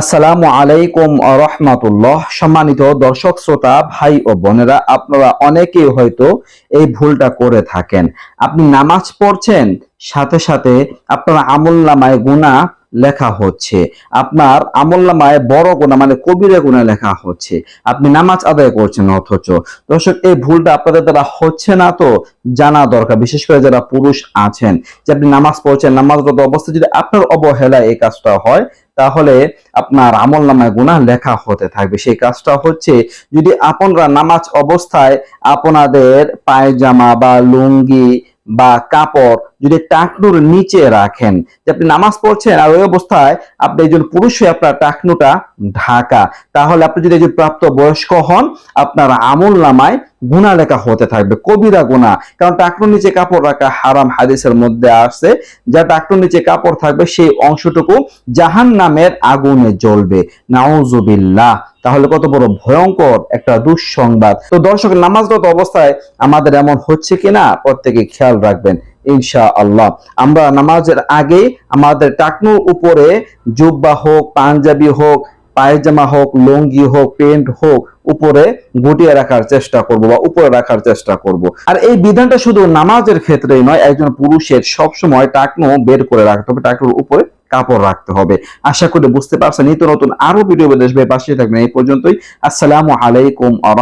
আসসালামু আলাইকুম রহমাতুল্লাহ। সম্মানিত দর্শক, শ্রোতা, ভাই ও বোনেরা, আপনারা অনেকেই হয়তো এই ভুলটা করে থাকেন। আপনি নামাজ পড়ছেন, সাথে সাথে আপনার আমল নামায় গুণা লেখা হচ্ছে। আপনার আমল নামায় বড় গুণা মানে কবিরে গুণা লেখা হচ্ছে। আপনি নামাজ আদায় করছেন অথচ। দর্শক, এই ভুলটা আপনাদের দ্বারা হচ্ছে না তো? জানা দরকার, বিশেষ করে যারা পুরুষ আছেন। যে আপনি নামাজ পড়ছেন নামাজগত অবস্থা যদি আপনার অবহেলায় এই কাজটা হয় তাহলে আপনার আমল নামায় গুনাহ লেখা হতে থাকবে। সেই কাজটা হচ্ছে যদি আপনারা নামাজ অবস্থায় আপনাদের পায়জামা বা লুঙ্গি বা কাপড় যদি টাকনুর নিচে রাখেন, যে আপনি নামাজ পড়ছেন আর ওই অবস্থায় আপনি একজন পুরুষ হয়ে আপনার টাকনুটা ঢাকা, তাহলে আপনি যদি একজন প্রাপ্ত বয়স্ক হন, আপনার আমল নামায় গুণা লেখা হতে থাকবে, কবিরা গুণা। কারণ টাকনুর নিচে কাপড় রাখা হারাম হাদিসের মধ্যে আসছে যা টাকনুর নিচে কাপড় থাকবে, সেই অংশটুকু জাহান নামের আগুনে জ্বলবে। নাউজুবিল্লাহ। তাহলে কত বড় ভয়ঙ্কর একটা দুঃসংবাদ। তো দর্শক, নামাজরত অবস্থায় আমাদের এমন হচ্ছে কিনা, প্রত্যেকে খেয়াল রাখবেন ইনশা আল্লাহ আমরা নামাজের আগে আমাদের টাকনুর উপরে জুব্বা হোক, পাঞ্জাবি হোক পায়জামা হোক, লুঙ্গি হোক, প্যান্ট হোক, উপরে গুটিয়ে রাখার চেষ্টা করব বা উপরে রাখার চেষ্টা করব। আর এই বিধানটা শুধু নামাজের ক্ষেত্রেই নয়, একজন পুরুষের সবসময় টাকনো বের করে রাখতে হবে, টাকনোর উপরে কাপড় রাখতে হবে। আশা করি বুঝতে পারছেন, নিত্য নতুন আরও ভিডিও দেখবে পাশে থাকবেন। এই পর্যন্তই, আসসালামু আলাইকুম আ